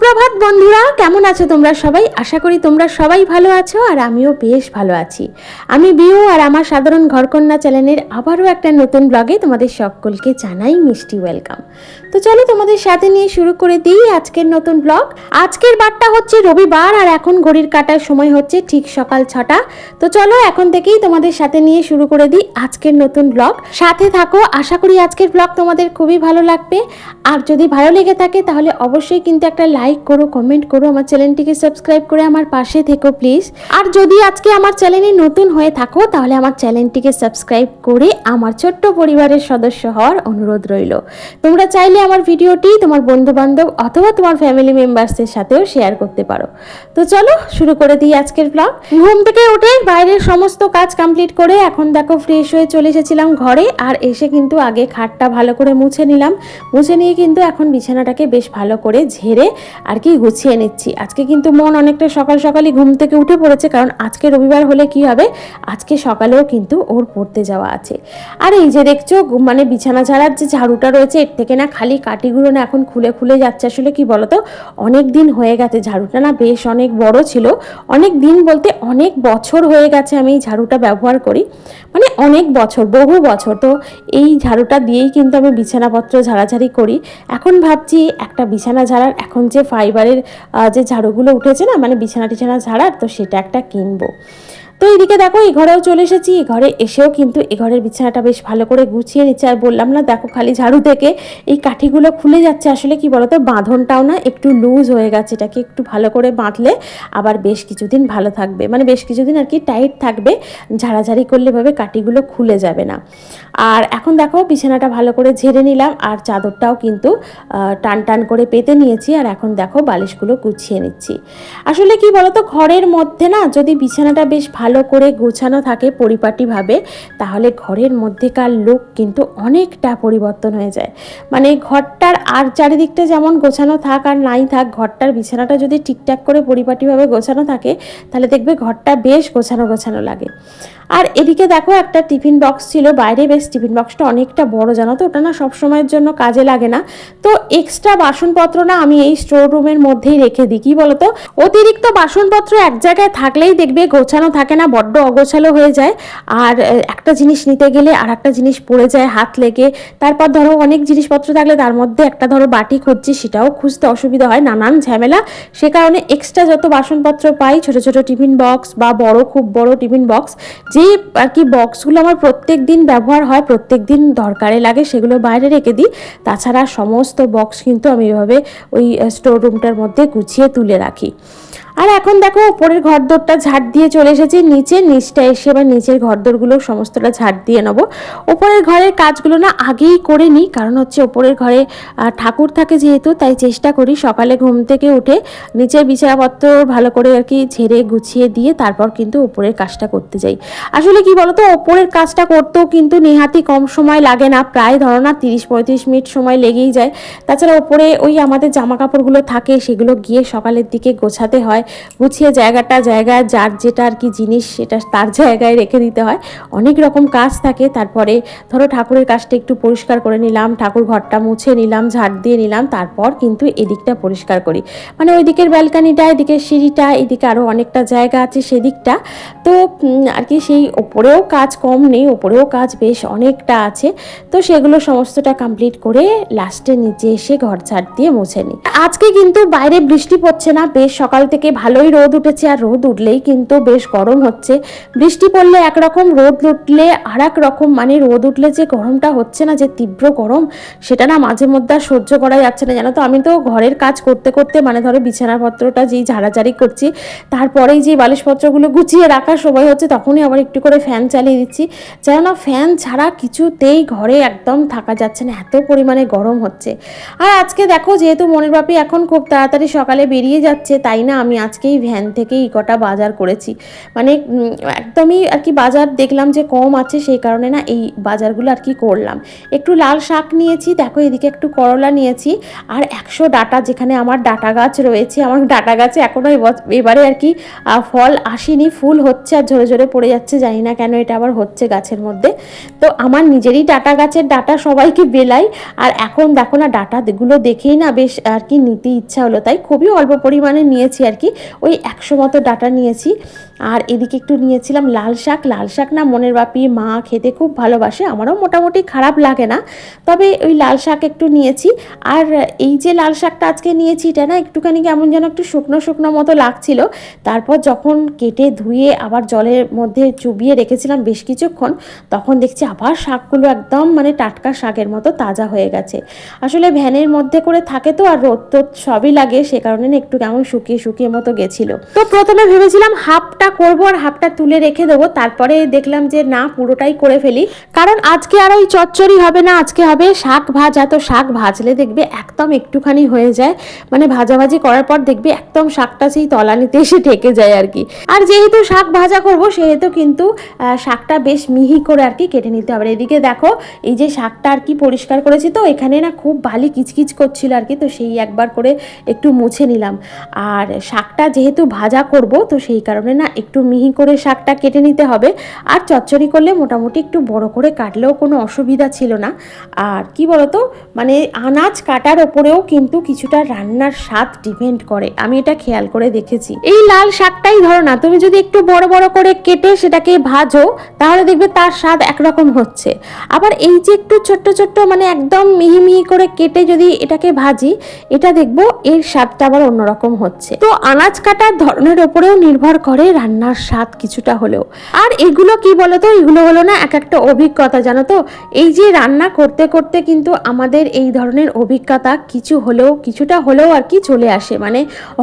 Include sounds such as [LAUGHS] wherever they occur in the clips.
সুপ্রভাত বন্ধুরা, কেমন আছো তোমরা সবাই? আশা করি তোমরা সবাই ভালো আছো আর আমিও বেশ ভালো আছি। আমি বিউ আর আমার সাধারণ ঘরকন্যা চ্যানেলের আবারও একটা নতুন ব্লগে তোমাদের সকলকে জানাই মিষ্টি ওয়েলকাম। তো চলো তোমাদের সাথে নিয়ে শুরু করে দিই আজকের নতুন ব্লগ। আজকের বারটা হচ্ছে রবিবার আর এখন ঘড়ির কাটার সময় হচ্ছে ঠিক সকাল ছটা। তো চলো এখন থেকেই তোমাদের সাথে নিয়ে শুরু করে দিই আজকের নতুন ব্লগ। সাথে থাকো, আশা করি আজকের ব্লগ তোমাদের খুবই ভালো লাগবে। আর যদি ভালো লেগে থাকে তাহলে অবশ্যই কিন্তু একটা লাইক করো কমেন্ট করো, আমার চ্যানেলটিকে সাবস্ক্রাইব করে আমার পাশে থেকো প্লিজ আর যদি আজকে আমার চ্যানেলে নতুন হয়ে থাকো, তাহলে আমার চ্যানেলটিকে সাবস্ক্রাইব করে আমার ছোট্ট পরিবারের সদস্য হওয়ার অনুরোধ রইল। তোমরা চাইলে আমার ভিডিওটি তোমার বন্ধু বান্ধব অথবা তোমার ফ্যামিলি মেম্বার্সদের সাথেও শেয়ার করতে পারো। তো চলো, শুরু করে দিই আজকের ব্লগ ঘুম থেকে উঠে বাইরের সমস্ত কাজ কমপ্লিট করে এখন দেখো ফ্রেশ হয়ে চলে এসেছিলাম ঘরে, আর এসে কিন্তু আগে খাটটা ভালো করে মুছে নিলাম। মুছে নিয়ে কিন্তু এখন বিছানাটাকে বেশ ভালো করে ঝেড়ে আর কি গুছিয়ে নিচ্ছি। আজকে কিন্তু মন অনেকটা সকাল সকালই ঘুম থেকে উঠে পড়েছে, কারণ আজকে রবিবার হলে কি হবে? আজকে সকালেও কিন্তু ওর পড়তে যাওয়া আছে। আর এই যে দেখছ মানে বিছানা ছাড়ার যে ঝাড়ুটা রয়েছে, এর থেকে না খালি কাটিগুলো না এখন খুলে খুলে যাচ্ছে আসলে, কি বলতো? অনেক দিন হয়ে গেছে, ঝাড়ুটা না বেশ অনেক বড় ছিল। অনেক দিন বলতে অনেক বছর হয়ে গেছে আমি এই ঝাড়ুটা ব্যবহার করি। মানে অনেক বছর, বহু বছর। তো এই ঝাড়ুটা দিয়েই কিন্তু আমি বিছানাপত্র ঝাড়াঝাড়ি করি। এখন ভাবছি একটা বিছানা ঝাড়ার, এখন যে ফাইবারের যে ঝাড়ুগুলো উঠেছে না মানে বিছানা টিছানা ঝাড়ার তো সেটা একটা কিনবো। তো এইদিকে দেখো, এই ঘরেও চলে এসেছি। এই ঘরে এসেও কিন্তু এ ঘরের বিছানাটা বেশ ভালো করে গুছিয়ে নিচ্ছে। আর বললাম না, দেখো খালি ঝাড়ু থেকে এই কাঠিগুলো খুলে যাচ্ছে। আসলে কি বলতো, বাঁধনটাও না একটু লুজ হয়ে গেছে, এটাকে একটু ভালো করে বাঁধলে আবার বেশ কিছুদিন ভালো থাকবে। মানে বেশ কিছুদিন আর কি টাইট থাকবে, ঝাড়াঝাড়ি করলে ভাবে কাঠিগুলো খুলে যাবে না। আর এখন দেখো, বিছানাটা ভালো করে ঝেড়ে নিলাম, আর চাদরটাও কিন্তু টান টান করে পেতে নিয়েছি। আর এখন দেখো, বালিশগুলো গুছিয়ে নিচ্ছি। আসলে কি বলতো, ঘরের মধ্যে না যদি বিছানাটা বেশ ভালো করে গোছানো থাকে পরিপাটিভাবে, তাহলে ঘরের মধ্যেকার লোক কিন্তু অনেকটা পরিবর্তন হয়ে যায়। মানে ঘরটার আর চারিদিকটা যেমন গোছানো থাক আর নাই থাক, ঘরটার বিছানাটা যদি ঠিকঠাক করে পরিপাটিভাবে গোছানো থাকে, তাহলে দেখবে ঘরটা বেশ গোছানো গোছানো লাগে। আর এদিকে দেখো একটা টিফিন বক্স ছিল, বাইরে বেশ টিফিন বক্সটা অনেকটা বড় জানো তো, ওটা না সবসময়ের জন্য কাজে লাগে না। তো এক্সট্রা বাসনপত্র না আমি এই স্টোর রুমের মধ্যেই রেখে দিই, কি বলতো? অতিরিক্ত বাসনপত্র এক জায়গায় থাকলেই দেখবে গোছানো থাকে না, বড্ড অগোছালো হয়ে যায়। আর একটা জিনিস নিতে গেলে আর একটা জিনিস পড়ে যায় হাত লেগে। তারপর ধরো অনেক জিনিসপত্র থাকলে তার মধ্যে একটা ধরো বাটি খুঁজছি, সেটাও খুঁজতে অসুবিধা হয়, নানান ঝামেলা। সে কারণে এক্সট্রা যত বাসনপত্র পাই, ছোট ছোট টিফিন বক্স বা বড়, খুব বড় টিফিন বক্স, যে আর কি বক্সগুলো আমার প্রত্যেক দিন ব্যবহার হয় প্রত্যেক দিন দরকারে লাগে সেগুলো বাইরে রেখে দিই। তাছাড়া সমস্ত বক্স কিন্তু আমি এভাবে ওই স্টোর রুমটার মধ্যে গুছিয়ে তুলে রাখি। আর এখন দেখো, উপরের ঘরদোরটা ঝাড় দিয়ে চলে এসেছি। নিচে নিচটা এসে এবার নিচের ঘরদোরগুলো সমস্তটা ঝাড় দিয়ে নেব। ওপরের ঘরের কাজগুলো না আগেই করে নিই, কারণ হচ্ছে ওপরের ঘরে ঠাকুর থাকে যেহেতু, তাই চেষ্টা করি সকালে ঘুম থেকে উঠে নিচের বিছানাপত্র ভালো করে আর কি ঝেড়ে গুছিয়ে দিয়ে তারপর কিন্তু উপরের কাজটা করতে যাই। আসলে কি বলতো ওপরের কাজটা করতেও কিন্তু নেহাতি কম সময় লাগে না, প্রায় ধরো না তিরিশ পঁয়ত্রিশ মিনিট সময় লেগেই যায়। তাছাড়া ওপরে ওই আমাদের জামা কাপড়গুলো থাকে, সেগুলো গিয়ে সকালের দিকে গোছাতে হয়। গুছিয়ে জায়গাটা জায়গায় যার যেটা আর কি জিনিস সেটা তার [LAUGHS] জায়গায় রেখে দিতে হয়। অনেক রকম কাজ থাকে, তারপরে ধরো ঠাকুরের কাজটা একটু পরিষ্কার করে নিলাম, ঠাকুর ঘরটা মুছে নিলাম, ঝাড় দিয়ে নিলাম, তারপর কিন্তু এদিকটা পরিষ্কার করি। মানে ওই দিকের ব্যালকানিটা, এদিকের সিঁড়িটা, এদিকে আরও অনেকটা জায়গা আছে সেদিকটা। তো আর কি সেই ওপরেও কাজ কম নেই, ওপরেও কাজ বেশ অনেকটা আছে। তো সেগুলো সমস্তটা কমপ্লিট করে লাস্টে নিচে এসে ঘর ঝাড় দিয়ে মুছে নিই। আজকে কিন্তু বাইরে বৃষ্টি পড়ছে না, বেশ সকাল থেকে ভালোই রোদ উঠেছে আর রোদ উঠলেই কিন্তু বেশ গরম হচ্ছে। বৃষ্টি পড়লে একরকম রোদ উঠলে আর এক রকম মানে রোদ উঠলে যে গরমটা হচ্ছে না, যে তীব্র গরম, সেটা না মাঝে মধ্যে আর সহ্য করা যাচ্ছে না। জানো তো, আমি তো ঘরের কাজ করতে করতে মানে ধরো বিছানাপত্রটা যেই ঝাড়াঝাড়ি করছি, তারপরেই যে বালিশপত্রগুলো গুছিয়ে রাখার সময় হচ্ছে, তখনই আবার একটু করে ফ্যান চালিয়ে দিচ্ছি। যেন না, ফ্যান ছাড়া কিছুতেই ঘরে একদম থাকা যাচ্ছে না, এত পরিমাণে গরম হচ্ছে। আর আজকে দেখো, যেহেতু মনের বাপি এখন খুব তাড়াতাড়ি সকালে বেরিয়ে যাচ্ছে, তাই না আমি আজকেই ভ্যান থেকেই কটা বাজার করেছি। মানে একদমই আর কি বাজার দেখলাম যে কম আছে, সেই কারণে না এই বাজারগুলো আর কি করলাম। একটু লাল শাক নিয়েছি, দেখো এদিকে একটু করলা নিয়েছি, আর একশো ডাটা যেখানে আমার ডাটা গাছ রয়েছে, আমার ডাটা গাছে এখনও এবারে আর কি ফল আসেনি, ফুল হচ্ছে আর ঝরে ঝরে পড়ে যাচ্ছে, জানি না কেন এটা আবার হচ্ছে গাছের মধ্যে। তো আমার নিজেরই ডাটা গাছের ডাটা সবাইকে বেলাই, আর এখন দেখো না ডাটাগুলো দেখেই না বেশ আর কি নিতে ইচ্ছা হলো, তাই খুবই অল্প পরিমাণে নিয়েছি আর কি। ওই একশো মতো ডাটা নিয়েছি। আর এদিকে একটু নিয়েছিলাম লাল শাক। লাল শাক না মনের বাপি, মা খেতে খুব ভালোবাসে, আমারও মোটামুটি খারাপ লাগে না। তবে ওই লাল শাক একটু নিয়েছি। আর এই যে লাল শাকটা আজকে নিয়েছি, এটা না একটুখানি কেমন যেন একটু শুকনো শুকনো মতো লাগছিল। তারপর যখন কেটে ধুয়ে আবার জলের মধ্যে চুবিয়ে রেখেছিলাম বেশ কিছুক্ষণ, তখন দেখছি আবার শাকগুলো একদম মানে টাটকা শাকের মতো তাজা হয়ে গেছে। আসলে ভ্যানের মধ্যে করে থাকে তো, আর রোদ টোদ সবই লাগে, সে কারণে না একটু কেমন শুকিয়ে শুকিয়ে মতো গেছিল। তো প্রথমে ভেবেছিলাম হাফটা করব আর হাফটা তুলে রেখে দেবো। তারপরে দেখলাম যে না, পুরোটাই করে ফেলি। কারণ আজকে আর ওই চচ্চড়ি হবে না, আজকে হবে শাক ভাজা। তো শাক ভাজলে দেখবে একদম একটুখানি হয়ে যায়। মানে ভাজাভাজি করার পর দেখবে একদম শাকটা সেই তলানিতে এসে ঠেকে যায় আর কি। আর যেহেতু শাক ভাজা করব, সেহেতু কিন্তু শাকটা বেশ মিহি করে আর কি কেটে নিতে হবে। এদিকে দেখো, এই যে শাকটা আর কি পরিষ্কার করেছি তো, এখানে না খুব বালি কিচকিচ করছিল আর কি। তো সেই একবার করে একটু মুছে নিলাম। আর শাকটা যেহেতু ভাজা করব, তো সেই কারণে না একটু মিহি করে শাকটা কেটে নিতে হবে। আর চচ্চড়ি করলে মোটামুটি একটু বড় করে কাটলেও কোনো অসুবিধা ছিল না। আর কি বলতো? মানে আনাজ কাটার ওপরেও কিন্তু কিছুটা রান্নার স্বাদ ডিপেন্ড করে। আমি এটা খেয়াল করে দেখেছি। এই লাল শাকটাই ধরো না, তুমি যদি একটু বড় বড় করে কেটে সেটাকে ভাজো, তাহলে দেখবে তার স্বাদ একরকম হচ্ছে। আবার এই যে একটু ছোট্ট ছোট্ট মানে একদম মিহি মিহি করে কেটে যদি এটাকে ভাজি, এটা দেখব এর স্বাদটা আবার অন্যরকম হচ্ছে। তো আনাজ কাটার ধরনের ওপরেও নির্ভর করে রান্নার স্বাদ কিছুটা হলেও। আর এগুলো কি বলতো? এগুলো হলো না এক একটা অভিজ্ঞতা, জানো তো? এই যে রান্না করতে করতে কিন্তু আমাদের এই ধরনের অভিজ্ঞতা কিছু হলেও, কিছুটা হলেও আর কি চলে আসে। মানে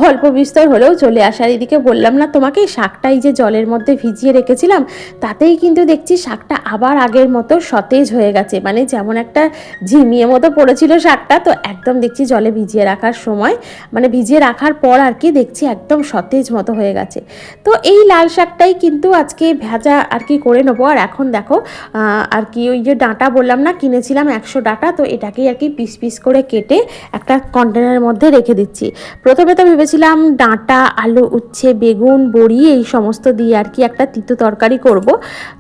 অল্প বিস্তর হলেও চলে আসে। আর এদিকে বললাম না তোমাকে শাকটা এই যে জলের মধ্যে ভিজিয়ে রেখেছিলাম, তাতেই কিন্তু দেখছি শাকটা আবার আগের মতো সতেজ হয়ে গেছে। মানে যেমন একটা ঝিমিয়ে মতো পড়েছিল শাকটা, তো একদম দেখছি জলে ভিজিয়ে রাখার সময় মানে ভিজিয়ে রাখার পর আর কি দেখছি একদম সতেজ মতো হয়ে গেছে। তো এই লাল শাকটাই কিন্তু আজকে ভেজা আর কি করে নেব। আর এখন দেখো আর কি ওই যে ডাঁটা বললাম না, কিনেছিলাম একশো ডাঁটা, তো এটাকেই আর কি পিস পিস করে কেটে একটা কন্টেনারের মধ্যে রেখে দিচ্ছি। প্রথমে তো ভেবেছিলাম ডাঁটা, আলু, উচ্ছে, বেগুন, বড়ি, এই সমস্ত দিয়ে আর কি একটা তিতো তরকারি করব।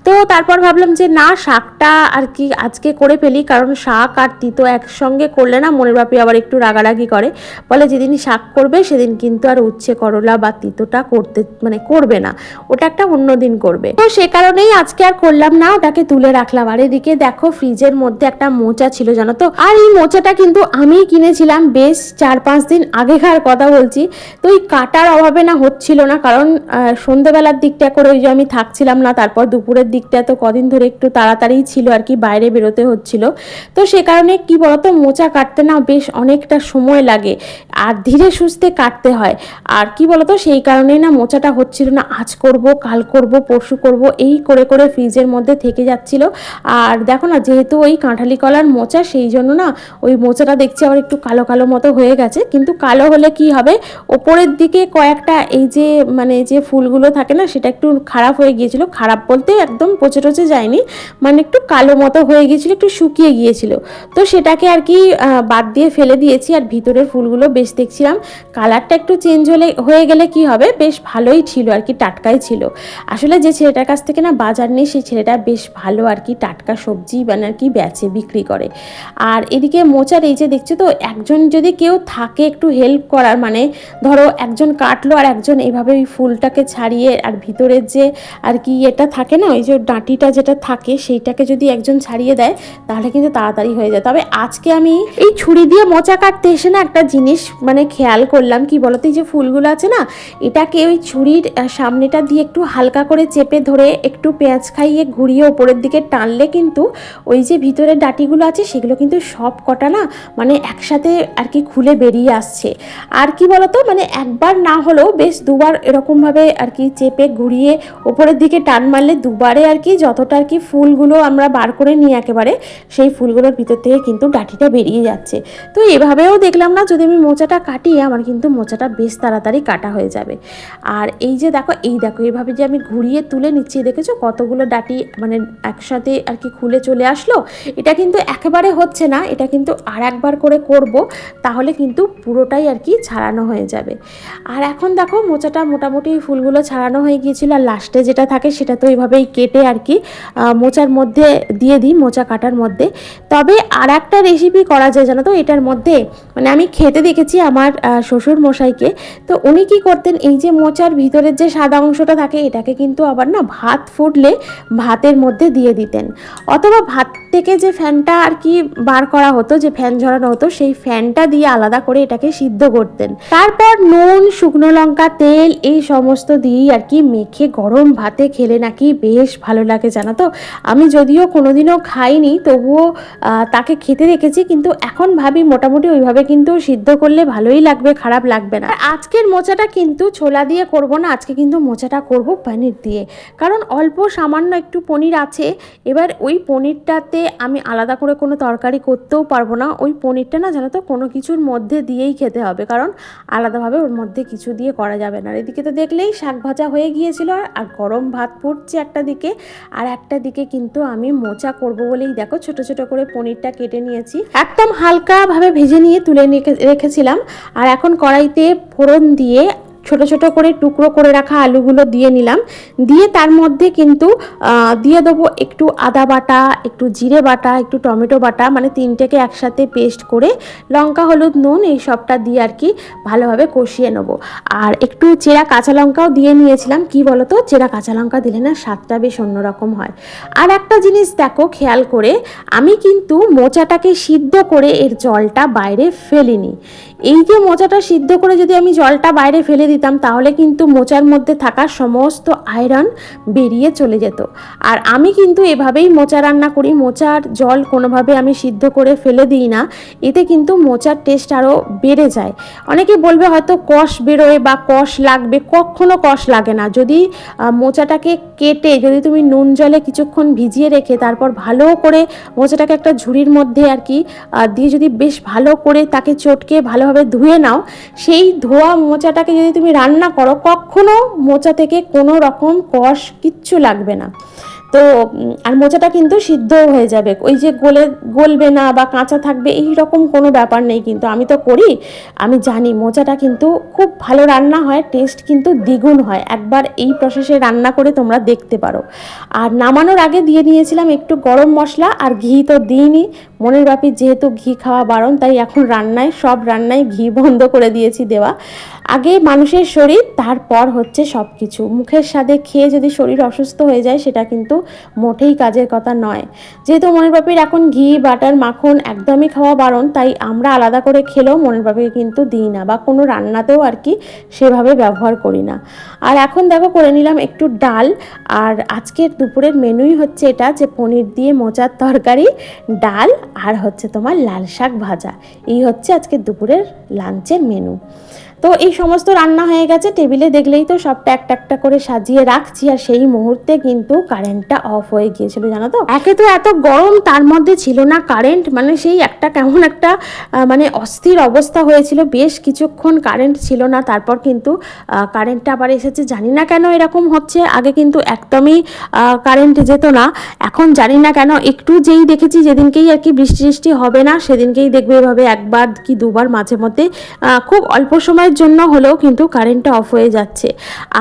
তো তারপর ভাবলাম যে না, শাকটা আর কি আজকে করে ফেলি, কারণ শাক আর তিতো একসঙ্গে করলে না মনের বাপি আবার একটু রাগারাগি করে। বলে যেদিন শাক করবে, সেদিন কিন্তু আর উচ্ছে, করলা বা তিতোটা করতে মানে করবে না ওটা একটা অন্য দিন করবে। তো সে কারণেই আজকে আর করলাম না ওটাকে তুলে রাখলাম। আর এদিকে দেখো ফ্রিজের মধ্যে একটা মোচা ছিল জানো তো? আর এই মোচাটা কিন্তু আমি কিনেছিলাম বেশ চার পাঁচ দিন আগেকার কথা বলছি। তো ওই কাটার অভাবে না হচ্ছিল না কারণ আহ, সন্ধেবেলার দিকটা করে ওই যে আমি থাকছিলাম না তারপর দুপুরের দিকটা তো কদিন ধরে একটু তাড়াতাড়ি ছিল আর কি বাইরে বেরোতে হচ্ছিল। তো সে কারণে কি বলতো মোচা কাটতে না বেশ অনেকটা সময় লাগে আর ধীরে সুস্থে কাটতে হয়। আর কি বলতো সেই কারণেই না মোচাটা হচ্ছিল না। আজ করব, কাল করব, পরশু করব, এই করে করে ফ্রিজের মধ্যে থেকে যাচ্ছিল। আর দেখো না, যেহেতু ওই কাঁঠালি কলার মোচা, সেই জন্য না ওই মোচাটা দেখছি আবার একটু কালো কালো মতো হয়ে গেছে। কিন্তু কালো হলে কি হবে? ওপরের দিকে কয়েকটা এই যে মানে যে ফুলগুলো থাকে না, সেটা একটু খারাপ হয়ে গিয়েছিল। খারাপ বলতে একদম পচে টচে যায়নি মানে একটু কালো মতো হয়ে গিয়েছিল, একটু শুকিয়ে গিয়েছিল। তো সেটাকে আর কি বাদ দিয়ে ফেলে দিয়েছি। আর ভিতরের ফুলগুলো বেশ দেখছিলাম। কালারটা একটু চেঞ্জ হলে, হয়ে গেলে কি হবে? বেশ ভালোই ছিল আর কি। টাটকাই ছিল। আসলে যে ছেলেটার কাছ থেকে না বাজার নেই, সেই ছেলেটা বেশ ভালো আর কি টাটকা সবজি মানে আর কি বেচে, বিক্রি করে। আর এদিকে মোচার এই যে দেখছ তো, একজন যদি কেউ থাকে একটু হেল্প করার মানে ধরো একজন কাটলো আর একজন এভাবে ওই ফুলটাকে ছাড়িয়ে আর ভিতরের যে আর কি এটা থাকে না, ওই যে ডাঁটিটা যেটা থাকে, সেইটাকে যদি একজন ছাড়িয়ে দেয়, তাহলে কিন্তু তাড়াতাড়ি হয়ে যায়। তবে আজকে আমি এই ছুরি দিয়ে মোচা কাটতে এসে না একটা জিনিস মানে খেয়াল করলাম, কি বলতো, এই যে ফুলগুলো আছে না, এটাকে ওই ছুরির সামনেটা দিয়ে একটু হালকা করে চেপে ধরে একটু পেঁয়াজ খাইয়ে ঘুরিয়ে ওপরের দিকে টানলে কিন্তু ওই যে ভিতরের ডাটিগুলো আছে সেগুলো কিন্তু সব কটা না মানে একসাথে আর কি খুলে বেরিয়ে আসছে। আর কি বলতো? মানে একবার না হলেও বেশ দুবার এরকমভাবে আর কি চেপে ঘুরিয়ে ওপরের দিকে টান মারলে দুবারে আর কি যতটা আর কি ফুলগুলো আমরা বার করে নিই একেবারে, সেই ফুলগুলোর ভিতর থেকে কিন্তু ডাটিটা বেরিয়ে যাচ্ছে। তো এভাবেও দেখলাম না, যদি আমি মোচাটা কাটি আমার কিন্তু মোচাটা বেশ তাড়াতাড়ি কাটা হয়ে যাবে। আর এই যে দেখো এই দেখো এইভাবে যে আমি ঘুরিয়ে তুলে নিচ্ছি, দেখেছ? কতগুলো ডাটি মানে একসাথে আর কি খুলে চলে আসলো? এটা কিন্তু একেবারে হচ্ছে না, এটা কিন্তু আর একবার করে করব, তাহলে কিন্তু পুরোটাই আর কি ছাড়ানো হয়ে যাবে। আর এখন দেখো, মোচাটা মোটামুটি ফুলগুলো ছাড়ানো হয়ে গিয়েছিল, আর লাস্টে যেটা থাকে সেটা তো এইভাবেই কেটে আর কি মোচার মধ্যে দিয়ে দিই, মোচা কাটার মধ্যে। তবে আর একটা রেসিপি করা যায়, জানো তো? এটার মধ্যে মানে আমি খেতে দেখেছি আমার শ্বশুর মশাইকে তো উনি কি করতেন, এই যে মোচার ভিতরের যে সাদা অংশটা থাকে, এটাকে কিন্তু আবার না ভাত ফুটলে ভাতের মধ্যে দিয়ে দিতেন। অথবা ভাত থেকে যে ফ্যানটা আর কি বার করা হতো, যে ফ্যান ঝরানো হতো, সেই ফ্যানটা দিয়ে আলাদা করে এটাকে সিদ্ধ করতেন। তারপর নুন, শুকনো লঙ্কা, তেল, এই সমস্ত দিয়েই আর কি মেখে গরম ভাতে খেলে নাকি বেশ ভালো লাগে, জানো তো? আমি যদিও কোনোদিনও খাইনি, তবুও তাকে খেতে দেখেছি, কিন্তু এখন ভাবি মোটামুটি ওইভাবে কিন্তু সিদ্ধ করলে ভালোই লাগবে, খারাপ লাগবে না। আজকের মোচাটা কিন্তু ছোলা দিয়ে করব না, আজকে কিন্তু মোচাটা করব পনির দিয়ে। কারণ অল্প সামান্য একটু পনির আছে, এবার ওই পনিরটাতে আমি আলাদা করে কোনো তরকারি করতেও পারব না। ওই পনিরটা না জানো তো কোনো কিছুর মধ্যে দিয়েই খেতে হবে, কারণ আলাদাভাবে ওর মধ্যে কিছু দিয়ে করা যাবে না। এদিকে তো দেখলেই শাক ভাজা হয়ে গিয়েছিল আর- গরম ভাত ফুটছে একটা দিকে, আর একটা দিকে কিন্তু আমি মোচা করব বলেই দেখো ছোট ছোট করে পনিরটা কেটে নিয়েছি। একদম হালকাভাবে ভেজে নিয়ে তুলে রেখেছিলাম, আর এখন কড়াইতে ফোড়ন দিয়ে ছোট ছোট করে টুকরো করে রাখা আলুগুলো দিয়ে নিলাম। দিয়ে তার মধ্যে কিন্তু দিয়ে দেবো একটু আদা বাটা, একটু জিরে বাটা, একটু টমেটো বাটা মানে তিনটেকে একসাথে পেস্ট করে লঙ্কা, হলুদ, নুন এই সবটা দিয়ে আর কি ভালোভাবে কষিয়ে নেব। আর একটু চেরা কাঁচা লঙ্কাও দিয়ে নিয়েছিলাম, কি বলতো? চেরা কাঁচা লঙ্কা দিলে না স্বাদটা বেশ অন্যরকম হয়। আর একটা জিনিস দেখো, খেয়াল করে, আমি কিন্তু মোচাটাকে সিদ্ধ করে এর জলটা বাইরে ফেলিনি। এই যে মোচাটা সিদ্ধ করে যদি আমি জলটা বাইরে ফেলে দিতাম, তাহলে কিন্তু মোচার মধ্যে থাকা সমস্ত আয়রন বেরিয়ে চলে যেত। আর আমি কিন্তু এভাবেই মোচা রান্না করি। মোচার জল কোনোভাবে আমি সিদ্ধ করে ফেলে দিই না। এতে কিন্তু মোচার টেস্ট আরও বেড়ে যায়। অনেকে বলবে হয়তো কষ বেরোয় বা কষ লাগবে। কখনো কষ লাগে না। যদি মোচাটাকে কেটে যদি তুমি নুন জলে কিছুক্ষণ ভিজিয়ে রেখে তারপর ভালো করে মোচাটাকে একটা ঝুড়ির মধ্যে আর কি দিয়ে যদি বেশ ভালো করে তাকে চটকে ভালোভাবে ধুয়ে নাও, সেই ধোয়া মোচাটাকে যদি তুমি রান্না করো, কখনো মোচা থেকে কোনো রকম কষ কিচ্ছু লাগবে না। তো আর মোচাটা কিন্তু সিদ্ধও হয়ে যাবে। ওই যে গলে, গলবে না বা কাঁচা থাকবে, এই রকম কোনো ব্যাপার নেই কিন্তু আমি তো করি। আমি জানি মোচাটা কিন্তু খুব ভালো রান্না হয় টেস্ট কিন্তু দ্বিগুণ হয়। একবার এই প্রসেসে রান্না করে তোমরা দেখতে পারো। আর নামানোর আগে দিয়ে নিয়েছিলাম একটু গরম মশলা, আর ঘি তো দিইনি। মনের বাপি যেহেতু ঘি খাওয়া বারণ, তাই এখন রান্নায়, সব রান্নায় ঘি বন্ধ করে দিয়েছি দেওয়া। আগে মানুষের শরীর, তারপর হচ্ছে সব কিছু মুখের স্বাদে খেয়ে যদি শরীর অসুস্থ হয়ে যায়, সেটা কিন্তু মোটেই কাজের কথা নয়। যেহেতু মনের বাপির এখন ঘি, বাটার, মাখন একদমই খাওয়া বারণ, তাই আমরা আলাদা করে খেলেও মনের বাপিকে কিন্তু দিই না বা কোনো রান্নাতেও আর কি সেভাবে ব্যবহার করি না। আর এখন দেখো, করে নিলাম একটু ডাল। আর আজকের দুপুরের মেনুই হচ্ছে এটা যে পনির দিয়ে মোচার তরকারি, ডাল আর হচ্ছে তোমার লাল শাক ভাজা। এই হচ্ছে আজকে দুপুরের লাঞ্চের মেনু তো এই সমস্ত রান্না হয়ে গেছে, টেবিলে দেখলেই তো সবটা একটা একটা করে সাজিয়ে রাখছি আর সেই মুহূর্তে কিন্তু কারেন্টটা অফ হয়ে গিয়েছিল, জানো তো? একে তো এত গরম, তার মধ্যে ছিল না কারেন্ট মানে সেই একটা কেমন একটা মানে অস্থির অবস্থা হয়েছিল, বেশ কিছুক্ষণ কারেন্ট ছিল না, তারপর কিন্তু কারেন্টটা আবার এসেছে, জানি না কেন এরকম হচ্ছে, আগে কিন্তু একদমই কারেন্ট যেত না, এখন জানি না কেন, একটু যেই দেখেছি যেদিনকেই আর কি বৃষ্টি বৃষ্টি হবে না, সেদিনকেই দেখবে এভাবে একবার কি দুবার মাঝে মধ্যে খুব অল্প সময়ের জন্য হলেও কিন্তু কারেন্টটা অফ হয়ে যাচ্ছে।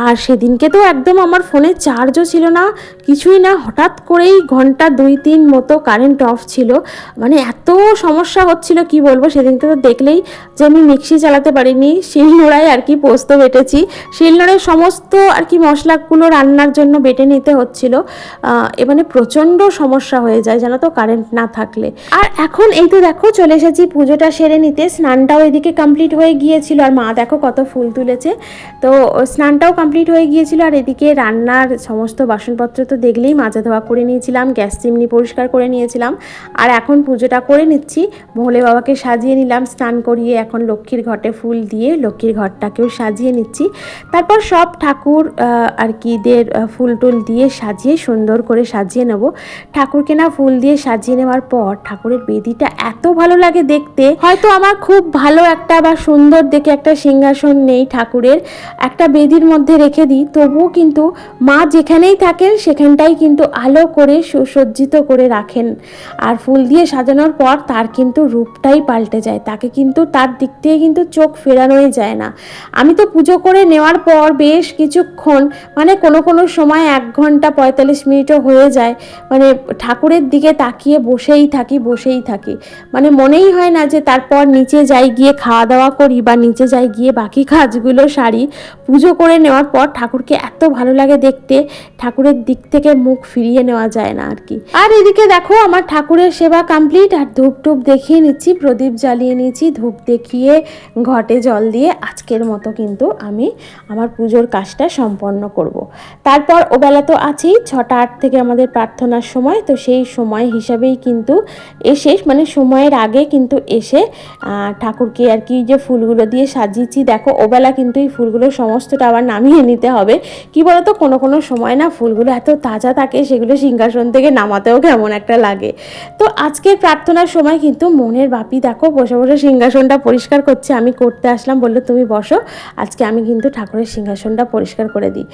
আর সেদিনকে তো একদম আমার ফোনে চার্জও ছিল না কিছুই না হঠাৎ করেই ঘণ্টা দুই তিন মতো কারেন্ট অফ ছিল। মানে এত সমস্যা হচ্ছিল কি বলব সেদিনকে তো দেখলেই যে আমি মিক্সি চালাতে পারিনি শিলনোড়ায় আর কি পোস্ত বেটেছি। শিলনোড়ায় সমস্ত আর কি মশলাগুলো রান্নার জন্য বেটে নিতে হচ্ছিল। আহ, এ মানে প্রচণ্ড সমস্যা হয়ে যায় জানো তো কারেন্ট না থাকলে। আর এখন এই তো দেখো চলে এসেছি পুজোটা সেরে নিতে স্নানটাও এদিকে কমপ্লিট হয়ে গিয়েছিল। আর মা দেখো কত ফুল তুলেছে। তো স্নানটাও কমপ্লিট হয়ে গিয়েছিল আর এদিকে রান্নার সমস্ত বাসনপত্র তো দেখলেই মাজা ধোয়া করে নিয়েছিলাম, গ্যাস চিমনি পরিষ্কার করে নিয়েছিলাম। আর এখন পুজোটা করে নিচ্ছি ভোলে বাবাকে সাজিয়ে নিলাম, স্নান করিয়ে এখন লক্ষ্মীর ঘটে ফুল দিয়ে লক্ষ্মীর ঘরটাকেও সাজিয়ে নিচ্ছি। তারপর সব ঠাকুর আর কি দের ফুল টুল দিয়ে সাজিয়ে সুন্দর করে সাজিয়ে নেব। ঠাকুরকে না ফুল দিয়ে সাজিয়ে নেওয়ার পর ঠাকুরের বেদিটা এত ভালো লাগে দেখতে। হয়তো আমার খুব ভালো একটা বা সুন্দর দেখে একটা সিংহাসন নেই ঠাকুরের। একটা বেদির মধ্যে রেখে দিই, তবুও কিন্তু মা যেখানেই থাকেন সেখানটাই কিন্তু আলো করে সুসজ্জিত করে রাখেন। আর ফুল দিয়ে সাজানোর পর তার কিন্তু রূপটাই পাল্টে যায়, তাকে কিন্তু তার দিক থেকে কিন্তু চোখ ফেরানোই যায় না। আমি তো পুজো করে নেওয়ার পর বেশ কিছুক্ষণ মানে কোনো কোনো সময় এক ঘণ্টা পঁয়তাল্লিশ মিনিটও হয়ে যায় মানে ঠাকুরের দিকে তাকিয়ে বসেই থাকি বসেই থাকি। মানে মনেই হয় না যে তারপর নিচে যাই গিয়ে খাওয়া দাওয়া করি বা নিচে যাই গিয়ে বাকি কাজগুলো সারি পুজো করে নেওয়ার পর ঠাকুরকে এত ভালো লাগে দেখতে, ঠাকুরের দিক থেকে মুখ ফিরিয়ে নেওয়া যায় না আর কি আর এদিকে দেখো, আমার ঠাকুরের সেবা কমপ্লিট আর ধূপ টুপ দেখিয়ে নিচ্ছি, প্রদীপ জ্বালিয়ে নিচ্ছি ধূপ দেখিয়ে ঘটে জল দিয়ে আজকের মতো কিন্তু আমি আমার পুজোর কাজটা সম্পন্ন করব। তারপর ওবেলা তো আছেই, ছটা আট থেকে আমাদের প্রার্থনার সময়, তো সেই সময় হিসাবেই কিন্তু এসে মানে সময়ের আগে কিন্তু এসে ঠাকুরকে আর কি যে ফুলগুলো দিয়ে সাজিয়েছি দেখো, ওবেলা কিন্তু এই ফুলগুলো সমস্তটা আবার নামিয়ে নিতে হবে। কি বলতো, কোনো কোনো সময় না ফুলগুলো এত তাজা থাকে, সেগুলো সিংহাসন থেকে নামাতেও কেমন একটা লাগে। তো আজকের প্রার্থনার সময় কিন্তু মনের বাপি দেখো, বসে বসে সিংহাসনটা পরিষ্কার করছে। আমি করতে আসলাম, বলল, তুমি বসো, আজকে আমি কিন্তু ঠাকুরের সিংহাসনটা পরিষ্কার করে দিই।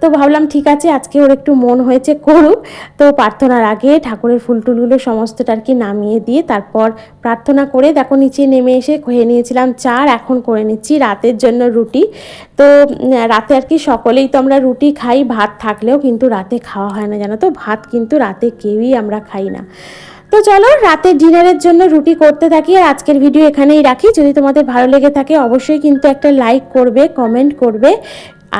তো ভাবলাম, ঠিক আছে, আজকে ওর একটু মন হয়েছে করুক। তো প্রার্থনার আগে ঠাকুরের ফুল টুলগুলো সমস্তটা আর কি নামিয়ে দিয়ে তারপর প্রার্থনা করে দেখো, নিচে নেমে এসে খেয়ে নিয়েছিলাম চার এখন করে নিচ্ছি রাতের জন্য রুটি। তো রাতে আর কি সকলেই তো আমরা রুটি খাই, ভাত থাকলেও কিন্তু রাতে খাওয়া হয় না, জানো তো? ভাত কিন্তু রাতে কেউই আমরা খাই না। তো চলো রাতের ডিনারের জন্য রুটি করতে থাকি আর আজকের ভিডিও এখানেই রাখি। যদি তোমাদের ভালো লেগে থাকে, অবশ্যই কিন্তু একটা লাইক করবে, কমেন্ট করবে।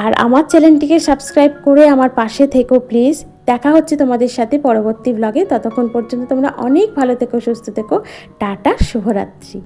আর আমার চ্যানেলটিকে সাবস্ক্রাইব করে আমার পাশে থেকো, প্লিজ। দেখা হচ্ছে তোমাদের সাথে পরবর্তী ব্লগে ততক্ষণ পর্যন্ত তোমরা অনেক ভালো থেকো, সুস্থ থেকো। টাটা, শুভরাত্রি।